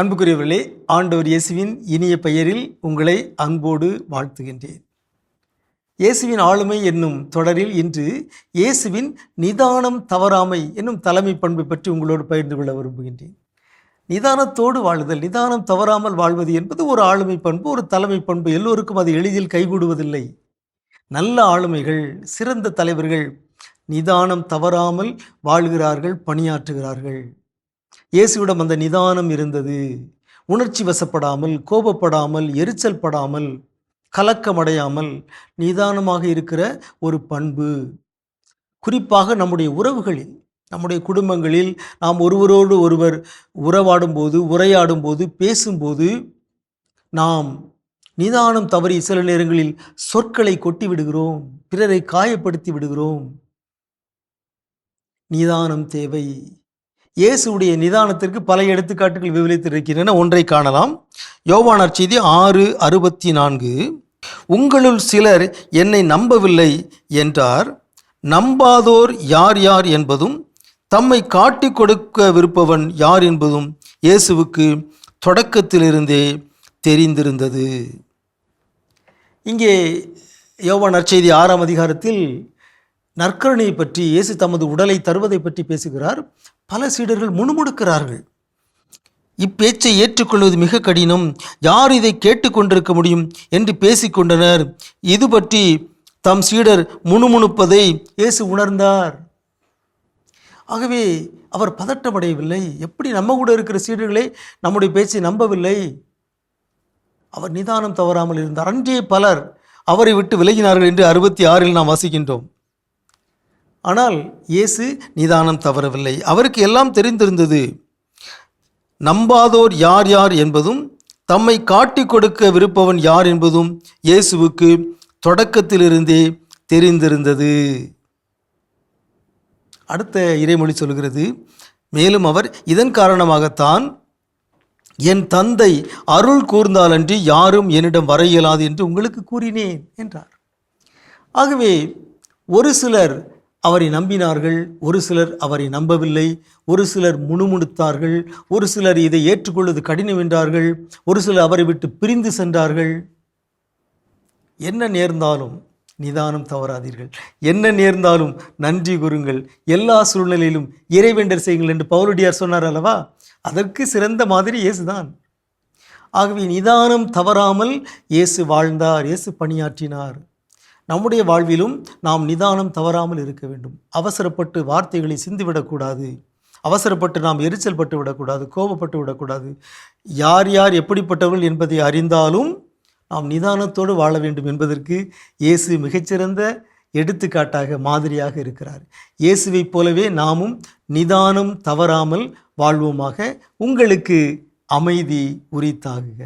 அன்புக்குரியவர்களே ஆண்டவர் இயேசுவின் இனிய பெயரில் உங்களை அன்போடு வாழ்த்துகின்றேன். இயேசுவின் ஆளுமை என்னும் தொடரில் இன்று இயேசுவின் நிதானம் தவறாமை என்னும் தலைமை பண்பை பற்றி உங்களோடு பகிர்ந்து கொள்ள விரும்புகின்றேன். நிதானத்தோடு வாழுதல் நிதானம் தவறாமல் வாழ்வது என்பது ஒரு ஆளுமை பண்பு ஒரு தலைமை பண்பு. எல்லோருக்கும் அது எளிதில் கைகூடுவதில்லை. நல்ல ஆளுமைகள் சிறந்த தலைவர்கள் நிதானம் தவறாமல் வாழ்கிறார்கள் பணியாற்றுகிறார்கள். இயேசுவிடம் அந்த நிதானம் இருந்தது. உணர்ச்சி வசப்படாமல் கோபப்படாமல் எரிச்சல் படாமல் கலக்கமடையாமல் நிதானமாக இருக்கிற ஒரு பண்பு. குறிப்பாக நம்முடைய உறவுகளில் நம்முடைய குடும்பங்களில் நாம் ஒருவரோடு ஒருவர் உறவாடும் போது உரையாடும் போது பேசும்போது நாம் நிதானம் தவறி சில நேரங்களில் சொற்களை கொட்டி விடுகிறோம் பிறரை காயப்படுத்தி விடுகிறோம். நிதானம் தேவை. இயேசுடைய நிதானத்திற்கு பல எடுத்துக்காட்டுகள் விவரித்திருக்கின்றன. ஒன்றை காணலாம். யோவானார் செய்தி ஆறு அறுபத்தி நான்கு உங்களுள் சிலர் என்னை நம்பவில்லை என்றார். நம்பாதோர் யார் யார் என்பதும் தம்மை காட்டிக் கொடுக்க விருப்பவன் யார் என்பதும் இயேசுவுக்கு தொடக்கத்திலிருந்தே தெரிந்திருந்தது. இங்கே யோவான் நற்செய்தி ஆறாம் அதிகாரத்தில் நற்கருணையை பற்றி இயேசு தமது உடலை தருவதை பற்றி பேசுகிறார். பல சீடர்கள் முணுமுணுக்கிறார்கள். இப்பேச்சை ஏற்றுக்கொள்வது மிக கடினம். யார் இதை கேட்டுக்கொண்டிருக்க முடியும் என்று பேசிக்கொண்டனர் இது பற்றி தம் சீடர் முணுமுணுப்பதை இயேசு உணர்ந்தார். ஆகவே அவர் பதட்டமடையவில்லை. எப்படி நம்ம கூட இருக்கிற சீடர்களே நம்முடைய பேச்சை நம்பவில்லை? அவர் நிதானம் தவறாமல் இருந்தார். அன்றே பலர் அவரை விட்டு விலகினார்கள் என்று அறுபத்தி ஆறில் நாம் வாசிக்கின்றோம். ஆனால் இயேசு நிதானம் தவறவில்லை. அவருக்கு எல்லாம் தெரிந்திருந்தது நம்பாதோர் யார் யார் என்பதும் தம்மை காட்டிக் கொடுக்க விருப்பவன் யார் என்பதும் இயேசுவுக்கு தொடக்கத்திலிருந்தே தெரிந்திருந்தது. அடுத்த இறைமொழி சொல்கிறது மேலும் அவர் இதன் காரணமாகத்தான் என் தந்தை அருள் கூர்ந்தாலன்றி யாரும் என்னிடம் வர இயலாது என்று உங்களுக்கு கூறினேன் என்றார். ஆகவே ஒரு சிலர் அவரை நம்பினார்கள். ஒரு சிலர் அவரை நம்பவில்லை. ஒரு சிலர் முணுமுணுத்தார்கள். ஒரு சிலர் இதை ஏற்றுக்கொள்வது கடினம் என்றார்கள். ஒரு சிலர் அவரை விட்டு பிரிந்து சென்றார்கள். என்ன நேர்ந்தாலும் நிதானம் தவறாதீர்கள். என்ன நேர்ந்தாலும் நன்றி கூறுங்கள். எல்லா சூழ்நிலையிலும் இறைவேண்டர் செய்யுங்கள் என்று பவுலடியார் சொன்னார் அல்லவா? அதற்கு சிறந்த மாதிரி இயேசுதான். ஆகவே நிதானம் தவறாமல் இயேசு வாழ்ந்தார். இயேசு பணியாற்றினார். நம்முடைய வாழ்விலும் நாம் நிதானம் தவறாமல் இருக்க வேண்டும். அவசரப்பட்டு வார்த்தைகளை சிந்திவிடக்கூடாது. அவசரப்பட்டு நாம் எரிச்சல் பட்டு விடக்கூடாது கோபப்பட்டு விடக்கூடாது. யார் யார் எப்படிப்பட்டவர்கள் என்பதை அறிந்தாலும் நாம் நிதானத்தோடு வாழ வேண்டும் என்பதற்கு இயேசு மிகச்சிறந்த எடுத்துக்காட்டாக மாதிரியாக இருக்கிறார். இயேசுவைப் போலவே நாமும் நிதானம் தவறாமல் வாழ்வோமாக. உங்களுக்கு அமைதி உரித்தாகுக.